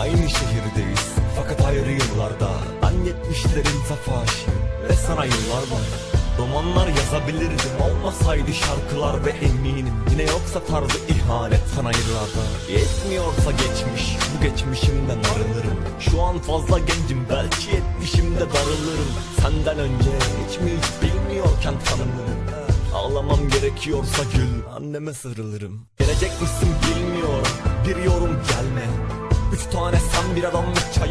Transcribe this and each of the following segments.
Aynı şehirdeyiz fakat ayrı yıllarda yetmişlerin safaşı ve sana yıllar var. Romanlar yazabilirdim. Olmasaydı şarkılar ve eminim. Yine yoksa tarzı ihanet sana yıllarda. Yetmiyorsa geçmiş bu geçmişimden arınırım. Şu an fazla gencim belki yetmişimde darılırım. Senden önce hiç mi hiç bilmiyorken tanımırım Ağlamam gerekiyorsa gül anneme sarılırım. Gelecek misin bilmiyorum. Bir yorum gelme. Üç tane sen bir adamlık çayım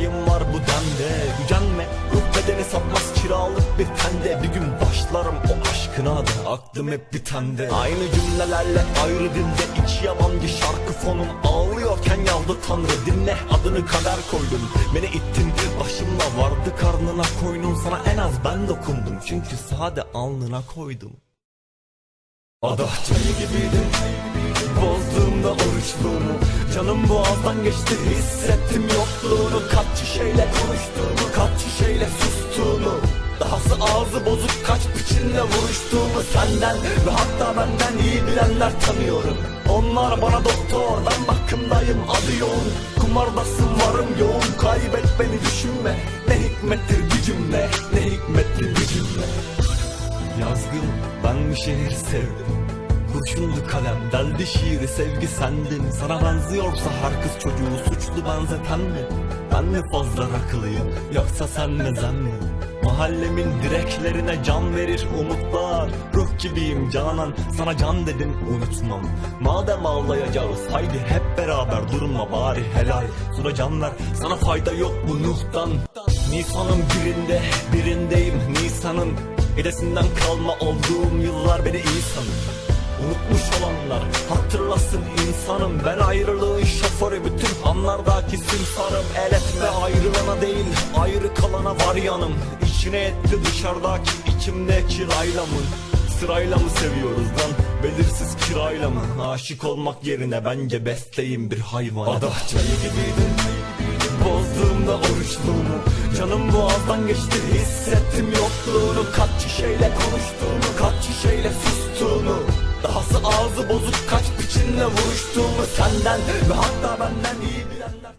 bir tende Bir gün başlarım o aşkına da aklım hep bir tende. Aynı cümlelerle ayrı dilde iki yabancı şarkı fonum Ağlıyorken yazdı tanrı. Dinle adını kader koydum. Beni ittin başımla vardı karnına koynum Sana en az ben dokundum. Çünkü sade alnına koydum. Adah çayı gibiydin Bozduğumda oruçluğumu Canım boğazdan geçti. Hissettim yokluğunu Kaç şişeyle konuştuğumu Kaç şişeyle sustuğumu Dahası ağzı bozuk kaç biçimle vuruştuğumu Senden ve hatta benden iyi bilenler tanıyorum. Onlar bana doktor ben bakımdayım adı yoğun. Kumardasın varım yoğun kaybet beni düşünme. Ne hikmettir gücümle ne hikmetli gücümle. Yazgın ben bir şehir sevdim. Kurşunlu kalem deldi şiiri sevgi sendin. Sana benziyorsa her kız çocuğu suçlu benzeten mi? Ben mi fazla rakılıyım yoksa sen zen mi? Mahallemin direklerine can verir umutlar. Ruh gibiyim canan sana can dedim unutmam. Madem ağlayacağız haydi hep beraber durma bari helal. Sura can ver sana fayda yok bu Nuh'tan. Nisan'ın birinde birindeyim Nisan'ın. Hedesinden kalma olduğum yıllar beni iyi sanır Unutmuş olanlar hatırlasın insanım. Ben ayrılığın şoförü bütün anlardaki simsarım. El etme ayrılana değil ayrı kalana var yanım. İçine etti dışarıdaki içimdeki rayla mı Sırayla mı seviyoruz lan? Belirsiz kirayla mı? Aşık olmak yerine bence besteyim bir hayvan Adah çayı gibiydin Bozduğumda oruçluğumu. Canım boğazdan geçti hissettim yokluğunu. Kaç şişeyle konuştuğumu Kaç şişeyle sustuğumu. Dahası ağzı bozuk kaç biçimle vuruştuğumu. Senden ve hatta benden iyi bilenler